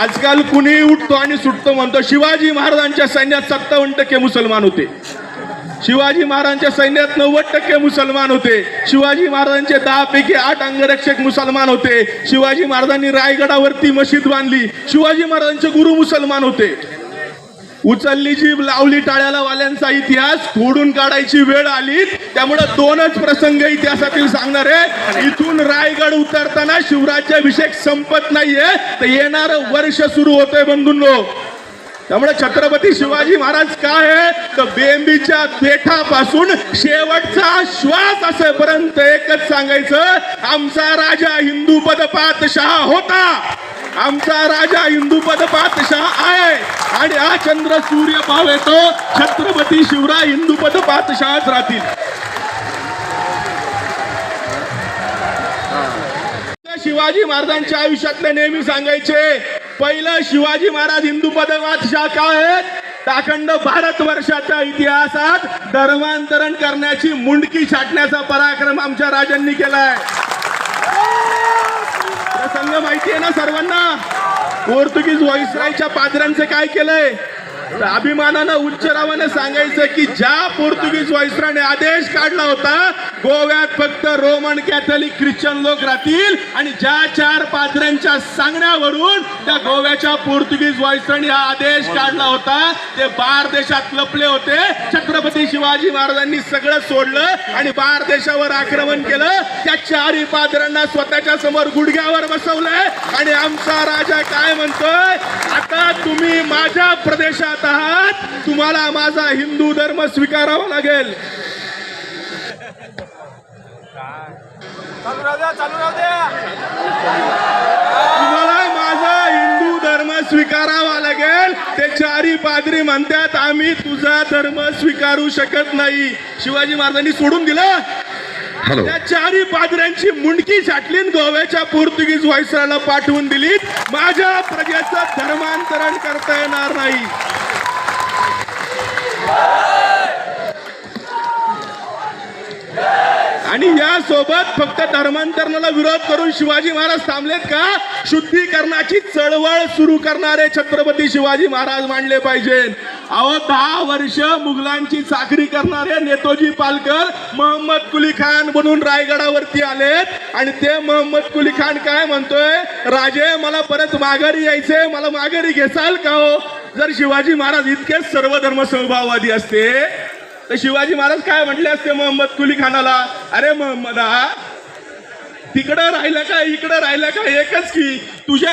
आजकाल कुणीही उठतो आणि सुटतो म्हणतो शिवाजी महाराजांच्या सैन्यात सत्तावन्न टक्के मुसलमान होते. शिवाजी महाराजांच्या सैन्यात नव्वद टक्के मुसलमान होते. शिवाजी महाराजांचे दहा पैकी आठ अंगरक्षक मुसलमान होते. शिवाजी महाराजांनी रायगडावरती मशीद बांधली. शिवाजी महाराजांचे गुरु मुसलमान होते. उचलली जीभ लावली टाळ्याला वाल्यांचा इतिहास खोडून काढायची वेळ आली. त्यामुळे दोनच प्रसंग इतिहासातील सांगणार आहे. इथून रायगड उतरताना शिवराज्याभिषेक संपत नाहीये तर येणार वर्ष सुरू होतंय बंधूंनो. त्यामुळे छत्रपती शिवाजी महाराज काय आहे? तर बेंबीच्या पेठापासून शेवटचा श्वास असेपर्यंत एकच सांगायचं आमचा राजा हिंदू पदपात शहा होता. आमचा राजा हिंदू पातशाह आहे. आणि हा चंद्र सूर्य पावेतो. छत्रपती शिवराय हिंदू पातशाहच राहतील. शिवाजी महाराजांच्या आयुष्यातले नेहमी सांगायचे पहिलं शिवाजी महाराज हिंदू पातशाह काय आहेत? अखंड भारत वर्षाच्या इतिहासात धर्मांतरण करण्याची मुंडकी छाटण्याचा पराक्रम आमच्या राजांनी केलाय. माहिती आहे ना सर्वांना? पोर्तुगीज व्हॉइसरायच्या पादरांचं काय केलंय? अभिमानानं उच्च रावानं सांगायचं की ज्या पोर्तुगीज व्हॉइसराने आदेश काढला होता गोव्यात फक्त रोमन कॅथलिक ख्रिश्चन लोक राहतील आणि ज्या चार पात्र्यांच्या सांगण्यावरून त्या गोव्याच्या पोर्तुगीज व्हॉइसराने हा आदेश काढला होता ते बार देशात लपले होते. छत्रपती शिवाजी महाराजांनी सगळं सोडलं आणि बार देशावर आक्रमण केलं. त्या चारही पात्रांना स्वतःच्या समोर गुडघ्यावर बसवलंय आणि आमचा राजा काय म्हणतोय? तुम्ही माझ्या प्रदेशात आहात तुम्हाला माझा हिंदू धर्म स्वीकारावा लागेल. चालू राहू द्या चालू राहू द्या. तुम्हाला माझा हिंदू धर्म स्वीकारावा लागेल. ते चारी पादरी म्हणतात आम्ही तुझा धर्म स्वीकारू शकत नाही. शिवाजी महाराजांनी सोडून दिलं. त्या चारी पादऱ्यांची मुंडकी छाटली गोव्याच्या पोर्तुगीज व्हायसराला पाठवून दिली माझ्या प्रजेचं धर्मांतरण करता येणार नाही. आणि या सोबत फक्त धर्मांतरणाला विरोध करून शिवाजी महाराज थांबलेत का? शुद्धीकरणाची चळवळ सुरू करणारे छत्रपती शिवाजी महाराज मांडले पाहिजे. अहो दहा वर्ष मुघलांची चाकरी करणारे नेतोजी पालकर मोहम्मद कुली खान बनून रायगडावरती आलेत. आणि ते मोहम्मद कुली खान काय म्हणतोय? राजे मला परत माघारी यायचे मला माघारी घेसाल का हो? जर शिवाजी महाराज इतकेच सर्वधर्म समभाववादी असते तर शिवाजी महाराज काय म्हटले असते मोहम्मद कुली खानाला? अरे मोहम्मदा तिकडं राहिलं का इकडं राहिलं का एकच की तुझ्या